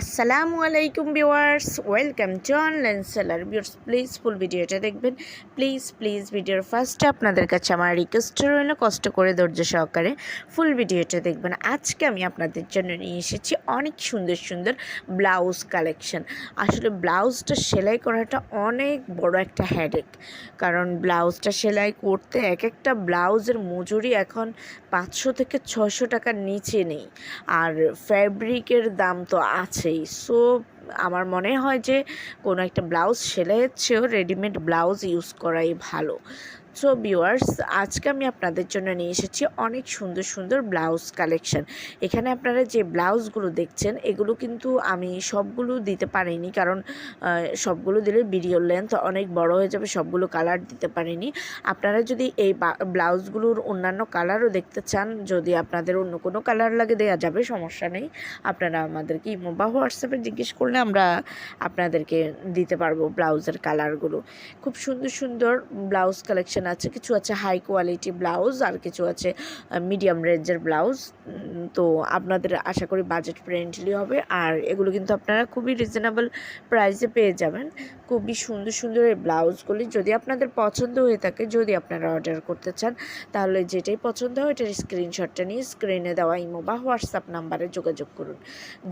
আসসালামু আলাইকুম viewers, welcome to online seller viewers, please full ভিডিওটা দেখবেন। প্লিজ প্লিজ ভিডিওর ফার্স্টে আপনাদের কাছে আমার রিকোয়েস্ট রইল, কষ্ট করে ধৈর্য সহকারে ফুল ভিডিওটা দেখবেন। আজকে আমি আপনাদের জন্য নিয়ে এসেছি অনেক সুন্দর সুন্দর ব্লাউজ কালেকশন। আসলে ব্লাউজটা সেলাই করাটা অনেক বড় একটা হেডেক কারণ ব্লাউজটা সেলাই করতে এক একটা ব্লাউজের মজুরি এখন পাঁচশো থেকে ছশো টাকার নিচে নেই। আর ফ্যাব্রিকের দাম তো আছেই। সো আমার মনে হয় যে কোনো একটা ব্লাউজ সেলাইয়ের চেয়েও রেডিমেড ব্লাউজ ইউজ করাই ভালো। সো ভিউয়ার্স আজকে আমি আপনাদের জন্য নিয়ে এসেছি অনেক সুন্দর সুন্দর ব্লাউজ কালেকশন এখানে আপনারা যে ব্লাউজগুলো দেখছেন, এগুলো কিন্তু আমি সবগুলো দিতে পারিনি কারণ সবগুলো দিলে ভিডিও লেন্থ অনেক বড় হয়ে যাবে, সবগুলো কালার দিতে পারিনি। আপনারা যদি এই ব্লাউজগুলোর অন্যান্য কালারও দেখতে চান, যদি আপনাদের অন্য কোনো কালার লাগে দেওয়া যাবে, সমস্যা নেই। আপনারা আমাদেরকে ইমো বা হোয়াটসঅ্যাপে জিজ্ঞেস করলে আমরা আপনাদেরকে দিতে পারব ব্লাউজের কালারগুলো খুব সুন্দর সুন্দর ব্লাউজ কালেকশন আছে কিছু আছে হাই কোয়ালিটি ব্লাউজ আর কিছু আছে মিডিয়াম রেঞ্জের ব্লাউজ তো আপনাদের আশা করি বাজেট ফ্রেন্ডলি হবে। আর এগুলো কিন্তু আপনারা খুবই রিজনেবল প্রাইসে পেয়ে যাবেন। খুবই সুন্দর সুন্দর এই ব্লাউজগুলি যদি আপনাদের পছন্দ হয়ে থাকে, যদি আপনারা অর্ডার করতে চান, তাহলে যেটাই পছন্দ হয় ওটার স্ক্রিনশটটা নিয়ে স্ক্রিনে দেওয়া ইমো বা হোয়াটসঅ্যাপ নাম্বারে যোগাযোগ করুন।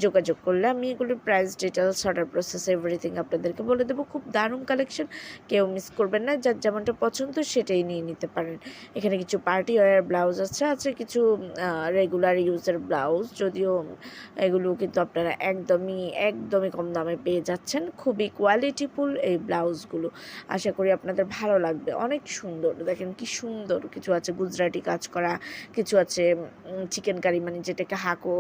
যোগাযোগ করলে আমি এগুলির price details order process everything আপনাদেরকে বলে দেবো। খুব দারুণ কালেকশন কেউ মিস করবেন না। যার যেমনটা পছন্দ সেটাই নিয়ে নিতে পারেন। এখানে কিছু পার্টি ওয়ার ব্লাউজ আছে আছে কিছু রেগুলার ইউজের ব্লাউজ। যদিও এগুলো কিন্তু আপনারা একদমই একদমই কম দামে পেয়ে যাচ্ছেন। খুবই কোয়ালিটিফুল এই ব্লাউজগুলো। আশা করি আপনাদের ভালো লাগবে। অনেক সুন্দর। দেখেন কি সুন্দর কিছু আছে গুজরাটি কাজ করা, কিছু আছে চিকেন কারি মানে যেটাকে হাকো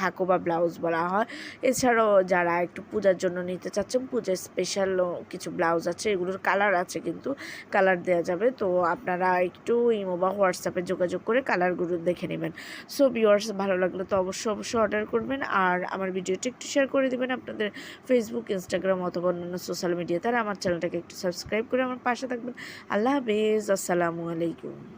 হাকো বা ব্লাউজ বলা হয়। এছাড়াও যারা একটু পূজার জন্য নিতে চাচ্ছেন পূজার স্পেশাল কিছু ব্লাউজ আছে। এগুলোর কালার আছে কিন্তু কালার দেওয়া যাবে। তো আপনারা একটু ইমো বা হোয়াটসঅ্যাপে যোগাযোগ করে কালারগুলো দেখে নেবেন। সো ভিউয়ার্স ভালো লাগলে তো অবশ্যই অবশ্যই অর্ডার করবেন। আর আমার ভিডিওটি একটু শেয়ার করে দেবেন আপনাদের ফেসবুক ইনস্টাগ্রাম অথবা অন্যান্য সোশ্যাল মিডিয়াতে আর আমার চ্যানেলটাকে একটু সাবস্ক্রাইব করে আমার পাশে থাকবেন। আল্লাহ হাফেজ, আসসালামু আলাইকুম।